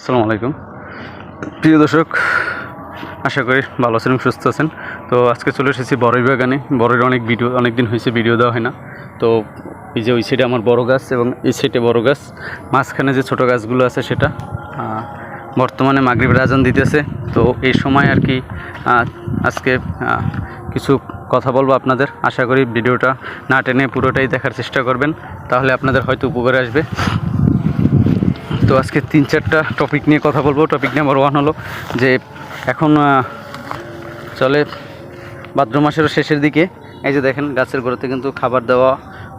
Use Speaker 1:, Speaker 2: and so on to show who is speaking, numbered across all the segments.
Speaker 1: আসসালামু আলাইকুম। প্রিয় দর্শক, আশা করি ভালো আছেন, সুস্থ আছেন। তো আজকে চলে এসেছি বড়ই বাগানে। বড়ের অনেক ভিডিও অনেক দিন হয়েছে ভিডিও দেওয়া হয় না। তো এই যে ওই সাইডে আমার বড় গাছ এবং এই সাইডে বড় গাছ। মাঝখানে যে ছোট গাছগুলো আছে সেটা বর্তমানে মাগরিবের আজান দিতেছে। তো এই সময় আর কি আজকে কিছু কথা বলব আপনাদের। আশা করি ভিডিওটা না টেনে পুরোটাই দেখার চেষ্টা করবেন। তাহলে আপনাদের হয়তো উপকারে আসবে। তো আজকে তিন চারটা টপিক নিয়ে কথা বলব। টপিক নাম্বার ওয়ান হলো যে এখন চলে ভাদ্র মাসের শেষের দিকে। এই যে দেখেন, গাছের গোড়াতে কিন্তু খাবার দেওয়া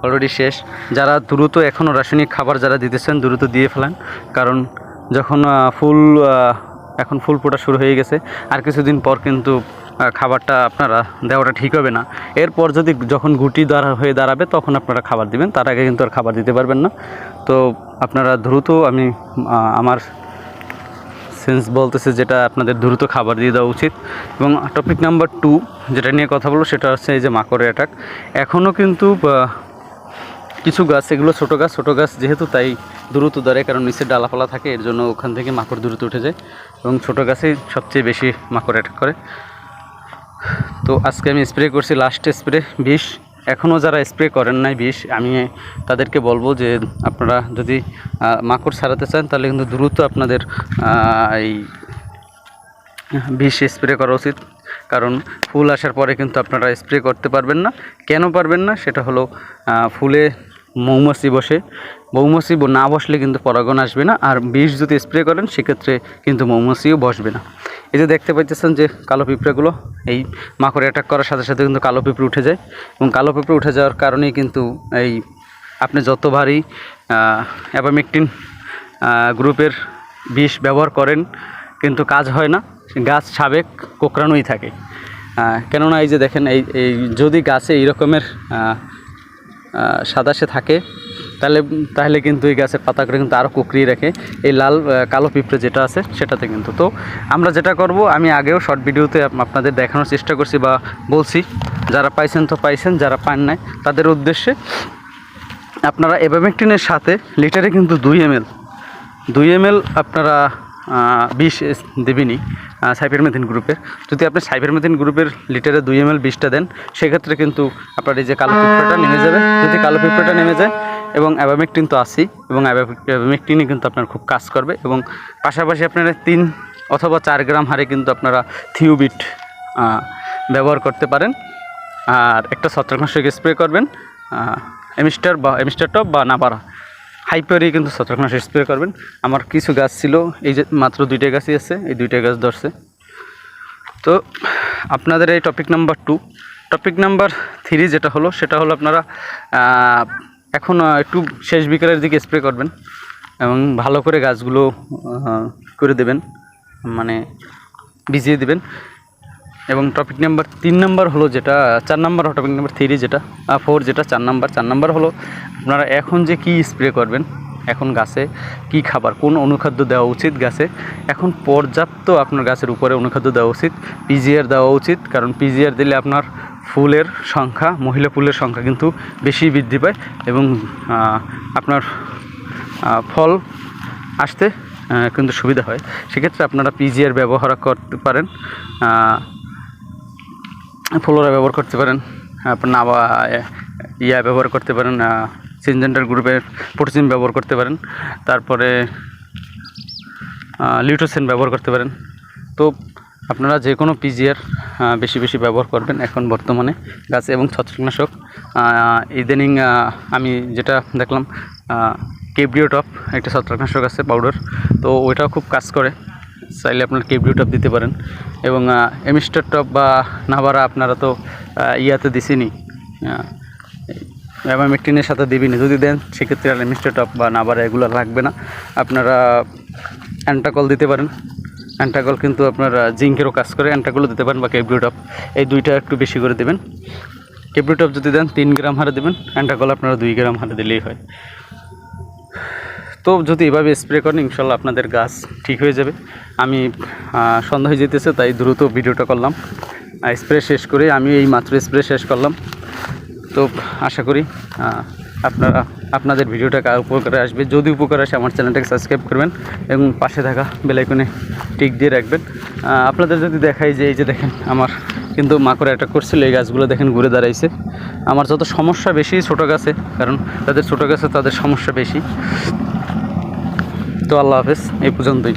Speaker 1: অলরেডি শেষ। যারা দ্রুত এখনও রাসায়নিক খাবার যারা দিতেছেন, দ্রুত দিয়ে ফেলেন। কারণ যখন ফুল এখন ফুল ফোটা শুরু হয়ে গেছে, আর কিছুদিন পর কিন্তু খাবারটা আপনারা দেওয়াটা ঠিক হবে না। এরপর যদি যখন গুটি দাঁড়া হয়ে দাঁড়াবে, তখন আপনারা খাবার দিবেন। তার আগে কিন্তু আর খাবার দিতে পারবেন না। তো আপনারা দ্রুত আমি আমার সেন্স বলতেছে যেটা আপনাদের দ্রুত খাবার দিয়ে দেওয়া উচিত। এবং টপিক নাম্বার টু যেটা নিয়ে কথা বলব সেটা হচ্ছে এই যে মাকড়ের অ্যাটাক এখনও কিন্তু কিছু গাছ, এগুলো ছোটো গাছ ছোটো গাছ যেহেতু তাই দ্রুত ধরে, কারণ নিচে ডালাপালা থাকে, এর জন্য ওখান থেকে মাকড় দ্রুত উঠে যায়। এবং ছোটো গাছেই সবচেয়ে বেশি মাকড় অ্যাটাক করে। তো আজকে আমি স্প্রে করছি লাস্ট স্প্রে বিষ। এখনও যারা স্প্রে করেন নাই বিষ, আমি তাদেরকে বলব যে আপনারা যদি মাকড় ছাড়াতে চান, তাহলে কিন্তু দ্রুত আপনাদের এই বিষ স্প্রে করা উচিত। কারণ ফুল আসার পরে কিন্তু আপনারা স্প্রে করতে পারবেন না। কেন পারবেন না? সেটা হলো ফুলে মৌমাছি বসে। মৌমাছি না বসলে কিন্তু পরাগণ আসবে না। আর বিষ যদি স্প্রে করেন, সেক্ষেত্রে কিন্তু মৌমাছিও বসবে না। এই যে দেখতে পাইতেছেন যে কালো পিঁপড়েগুলো, এই মাকড় অ্যাটাক করার সাথে সাথে কিন্তু কালো পিঁপড়ে উঠে যায়। এবং কালো পিঁপড়ে উঠে যাওয়ার কারণেই কিন্তু এই আপনি যত ভারী অ্যাবামেকটিন গ্রুপের বিষ ব্যবহার করেন, কিন্তু কাজ হয় না। গাছ সাবেক কোকড়ানোই থাকে। কেননা এই যে দেখেন, এই এই যদি গাছে এই রকমের সাদাসে থাকে তাহলে তাহলে কিন্তু এই গাছের পাতাগুলো কিন্তু আরও কুকড়িয়ে রাখে, এই লাল কালো পিঁপড়ে যেটা আছে সেটাতে কিন্তু। তো আমরা যেটা করব, আমি আগেও শর্ট ভিডিওতে আপনাদের দেখানোর চেষ্টা করছি বা বলছি, যারা পাইছেন তো পাইছেন, যারা পান নাই, তাদের উদ্দেশ্যে আপনারা এভামেকটিনের সাথে লিটারে কিন্তু দুই এম এল, দুই এম এল আপনারা বিষ দেবেনি দেবেনই সাইফারমেথিন গ্রুপের। যদি আপনি সাইফারমেথিন গ্রুপের লিটারে দুই এম এল বিষটা দেন, সেক্ষেত্রে কিন্তু আপনার এই যে কালো পিঁপড়াটা নেমে যাবে। যদি কালো পিঁপড়াটা নেমে যায় এবং অ্যাবামেকটিন তো আসি এবং অ্যাবামেকটিনই কিন্তু আপনার খুব কাজ করবে এবং পাশাপাশি আপনারা তিন অথবা চার গ্রাম হারে কিন্তু আপনারা থিওবিট আহ, ব্যবহার করতে পারেন। আর একটা ছত্রাকনাশক স্প্রে করবেন এমিস্টার বা এমিস্টার টপ বা নাবারা হাইপারি কিন্তু ছত্রাকনাশক স্প্রে করবেন। আমার কিছু গাছ ছিল এই যে মাত্র দুইটা গাছই আছে এই দুইটা গাছ ধরছে। তো আপনাদের এই topic number two topic number three যেটা হলো সেটা হলো আপনারা এখন একটু শেষ বিকালের দিকে স্প্রে করবেন এবং ভালো করে গাছগুলো করে দেবেন মানে ভিজিয়ে দেবেন। এবং টপিক নাম্বার তিন নাম্বার হলো যেটা, চার নাম্বার টপিক নাম্বার থ্রি যেটা ফোর যেটা, চার নাম্বার চার নাম্বার হলো আপনারা এখন যে কি স্প্রে করবেন, এখন গাছে কি খাবার, কোন অনুখাদ্য দেওয়া উচিত গাছে, এখন পর্যাপ্ত আপনার গাছের উপরে অনুখাদ্য দেওয়া উচিত পিজিআর দেওয়া উচিত, কারণ পিজিআর দিলে আপনার ফুলের সংখ্যা, মহিলা ফুলের সংখ্যা কিন্তু বেশি বৃদ্ধি পায় এবং আপনার ফল আসতে কিন্তু সুবিধা হয়। সেক্ষেত্রে আপনারা পিজিআর ব্যবহার করতে পারেন ফ্লোরা ব্যবহার করতে পারেন, আপনার ইয়া ব্যবহার করতে পারেন সিনজেন্টার গ্রুপের প্রোটিন ব্যবহার করতে পারেন, তারপরে লিউটোসেন ব্যবহার করতে পারেন। তো আপনারা যে কোনো পিজিআর বেশি বেশি ব্যবহার করবেন এখন বর্তমানে গাছ এবং ছত্রাকনাশক। ইদানিং আমি যেটা দেখলাম কেব্রিও টপ একটা ছত্রাকনাশক আছে পাউডার তো ওইটাও খুব কাজ করে। চাইলে আপনার কেব্রিও টপ দিতে পারেন। এবং এমিস্টার টপ বা নাভারা আপনারা তো ইয়াতে দিছেনি অ্যামামেকটিনের সাথে দিবিনি। যদি দেন, সেক্ষেত্রে এমিস্টার টপ বা নাভারা এগুলো লাগবে না। আপনারা অ্যান্টাকল দিতে পারেন। অ্যান্টাকল কিন্তু আপনার জিঙ্কেরও কাজ করে। অ্যান্টাকলও দিতে পারেন বা কেব্রিও এই দুইটা একটু বেশি করে দেবেন। কেব্রিও যদি দেন, তিন গ্রাম হারে দেবেন। অ্যান্টাকল আপনারা দুই গ্রাম হারে দিলেই হয়। তো যদি এভাবে স্প্রে করেন, ইনশাল্লাহ আপনাদের গাছ ঠিক হয়ে যাবে। আমি সন্ধ্যা হয়ে যেতেছে, তাই দ্রুত ভিডিওটা করলাম। স্প্রে শেষ করে আমি এই মাত্র স্প্রে শেষ করলাম। তো আশা করি আপনারা আপনাদের ভিডিওটা কার উপকারে আসবে? যদি উপকার আসে, আমার চ্যানেলটাকে সাবস্ক্রাইব করবেন এবং পাশে থাকা বেলাইকনে টিক দিয়ে রাখবেন। আপনাদের যদি দেখাই যে, এই যে দেখেন, আমার কিন্তু মাকড় অ্যাটাক করছিল, এই গাছগুলো দেখেন ঘুরে দাঁড়াইছে। আমার যত সমস্যা বেশি ছোট গাছে, কারণ তাদের ছোট গাছে তাদের সমস্যা বেশি। তো আল্লাহ হাফেজ, এই পর্যন্তই।